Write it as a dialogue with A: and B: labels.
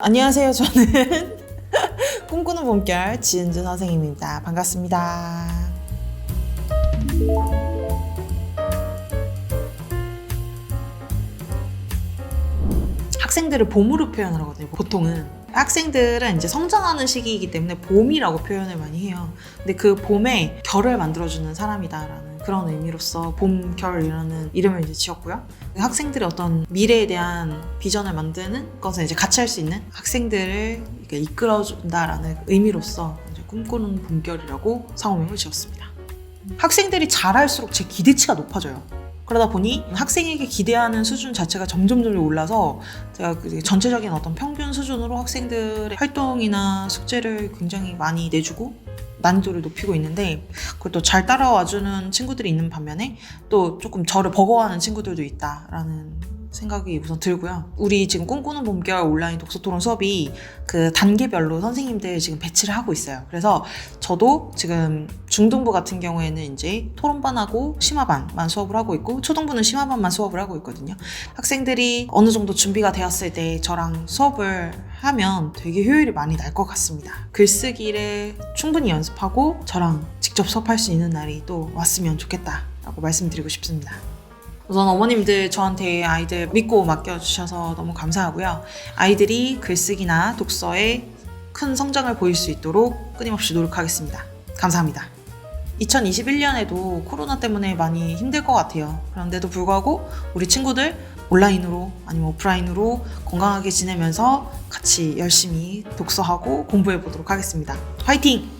A: 안녕하세요. 저는 꿈꾸는 몸결 지은주 선생님입니다. 반갑습니다. 학생들을 봄으로 표현을 하거든요. 보통은 학생들은 이제 성장하는 시기이기 때문에 봄이라고 표현을 많이 해요. 근데 그 봄에 결을 만들어주는 사람이다라는 그런 의미로서 봄결이라는 이름을 이제 지었고요. 학생들의 어떤 미래에 대한 비전을 만드는 것을 이제 같이 할 수 있는 학생들을 이끌어준다라는 의미로서 꿈꾸는 봄결이라고 상호명을 지었습니다. 학생들이 잘할수록 제 기대치가 높아져요. 그러다 보니 학생에게 기대하는 수준 자체가 점점 점점 올라서 제가 그 전체적인 어떤 평균 수준으로 학생들의 활동이나 숙제를 굉장히 많이 내주고 난이도를 높이고 있는데 그것도 잘 따라와주는 친구들이 있는 반면에 또 조금 저를 버거워하는 친구들도 있다라는 생각이 우선 들고요. 우리 지금 꿈꾸는 봄결 온라인 독서 토론 수업이 그 단계별로 선생님들 지금 배치를 하고 있어요. 그래서 저도 지금 중등부 같은 경우에는 이제 토론반하고 심화반만 수업을 하고 있고 초등부는 심화반만 수업을 하고 있거든요. 학생들이 어느 정도 준비가 되었을 때 저랑 수업을 하면 되게 효율이 많이 날 것 같습니다. 글쓰기를 충분히 연습하고 저랑 직접 수업할 수 있는 날이 또 왔으면 좋겠다라고 말씀드리고 싶습니다. 우선 어머님들 저한테 아이들 믿고 맡겨주셔서 너무 감사하고요. 아이들이 글쓰기나 독서에 큰 성장을 보일 수 있도록 끊임없이 노력하겠습니다. 감사합니다. 2021년에도 코로나 때문에 많이 힘들 것 같아요. 그런데도 불구하고 우리 친구들 온라인으로 아니면 오프라인으로 건강하게 지내면서 같이 열심히 독서하고 공부해 보도록 하겠습니다. 화이팅!